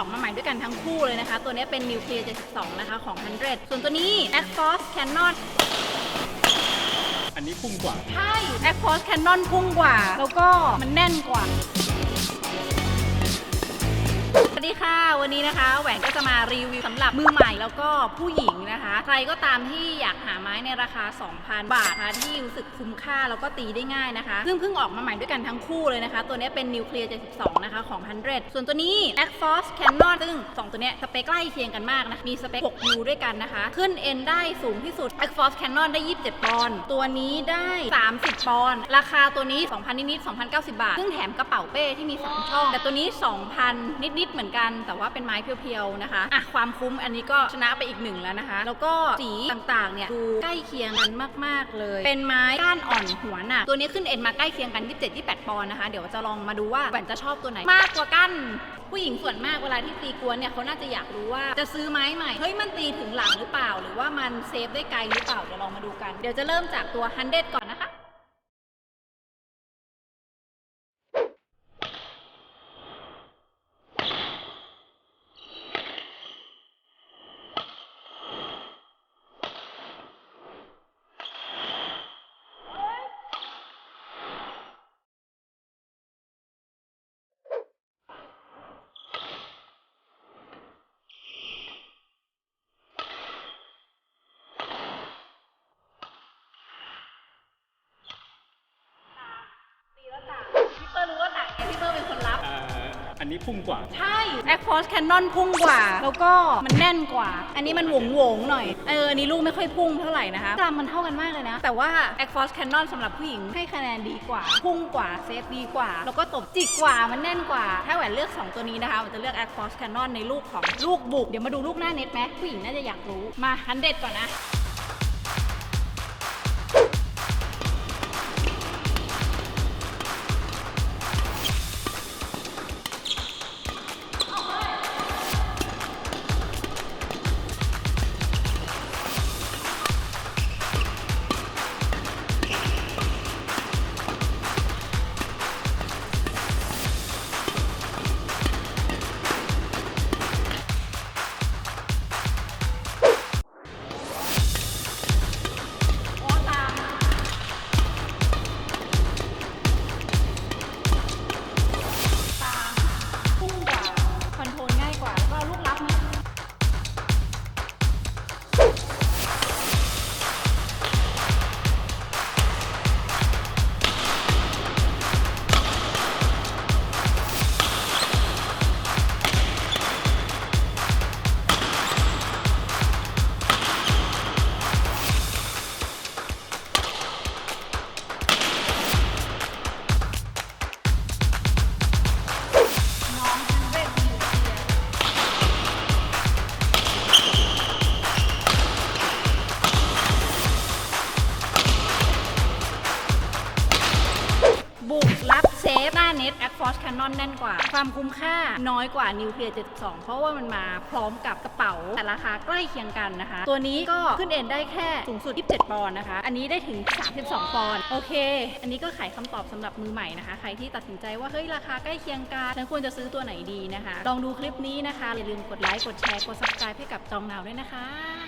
อกมาใหม่ด้วยกันทั้งคู่เลยนะคะ ตัวนี้เป็น Nuclear 72 นะคะของ 100 ส่วนตัวนี้ a x f o r c e Canon อันนี้พุ่งกว่า ใช่ a x f o r c e Canon พุ่งกว่า แล้วก็มันแน่นกว่า สวัสดีค่ะ วันนี้นะคะ แหวนก็จะมารีวิวสำหรับมือใหม่แล้วก็ผู้หญิงนะคะ ใครก็ตามที่อยากหาไม้ในราคา 2,000 บาทนะคะที่รู้สึกคุ้มค่าแล้วก็ตีได้ง่ายนะคะ ซึ่งเพิ่งออกมาใหม่ด้วยกันทั้งคู่เลยนะคะ ตัวนี้เป็น Nuclear 72 นะคะของ 100 ส่วนตัวนี้ a x f o r c e Canon ซึ่ง 2 ตัวเนี้ยสเปคใกล้เคียงกันมากนะ มีสเปค 6U ด้วยกันนะคะ ขึ้น N ได้สูงที่สุด a x f o r c e Canon ได้ 27 ปอนด์ตัวนี้ได้ 30 ปอนด์ราคาตัวนี้ 2,000 นิดๆ2,090 บาท ซึ่งแถมกระเป๋าเป้ที่มี 3 ช่อง แต่ตัวนี้ 2,000 นิดๆเหมือนกัน แต่ว่าเป็นไม้เพียวๆนะคะอะความคุ้มอันนี้ก็ชนะไปอีกหนึ่งแล้วนะคะ แล้วก็สีต่างๆเนี่ยดูใกล้เคียงกันมากๆเลย เป็นไม้ก้านอ่อนหัวหนักตัวนี้ขึ้น N มาใกล้เคียงกัน27-28ปอนด์นะคะ เดี๋ยวจะลองมาดูว่าแหวนจะชอบตัวไหนมากกว่ากันผู้หญิงส่วนมากเวลาที่ตีกวนเนี่ยเขาน่าจะอยากรู้ว่าจะซื้อไม้ใหม่เฮ้ยมันตีถึงหลังหรือเปล่า หรือว่ามันเซฟได้ไกลหรือเปล่าเดี๋ยวลองมาดูกัน เดี๋ยวจะเริ่มจากตัวฮันเดก่อนนะคะ ตีแล้วต่างพี่ เปิ้ลรู้ว่าต่างไงพี่เปิ้ลเป็นคนรับเอ่ออันนี้พุ่งกว่า ใช่ a c f o r c e Canon พุ่งกว่า แล้วก็มันแน่นกว่า อันนี้มันหวงหวงๆหน่อย เออ อันนี้ลูกไม่ค่อยพุ่งเท่าไหร่นะคะกรัมมันเท่ากันมากเลยนะ แต่ว่า a c f o r c e Canon สำหรับผู้หญิงให้คะแนนดีกว่า พุ่งกว่า เซฟดีกว่า แล้วก็ตบจิกกว่า มันแน่นกว่า ถ้าแหวนเลือก 2 ตัวนี้นะคะมันจะเลือก a c f o r c e Canon ในลูกของลูกบุก เดี๋ยวมาดูลูกหน้าเน็ตไหมผู้หญิงน่าจะอยากรู้ มาฮันเด็ดก่อนนะ a d f o r c e Canon แน่นกว่า ความคุ้มค่าน้อยกว่า Nuclear 72 เพราะว่ามันมาพร้อมกับกระเป๋า แต่ราคาใกล้เคียงกันนะคะ ตัวนี้ก็ขึ้นเอ็นได้แค่สูงสุด 27 ปอนด์นะคะ อันนี้ได้ถึง 32 ปอนด์โอเค อันนี้ก็ไขคำตอบสำหรับมือใหม่นะคะ ใครที่ตัดสินใจว่าเฮ้ยราคาใกล้เคียงกันฉันควรจะซื้อตัวไหนดีนะคะ ลองดูคลิปนี้นะคะอย่าลืมกดไลค์กดแชร์กด subscribe ให้กับจองนาวด้วยนะคะ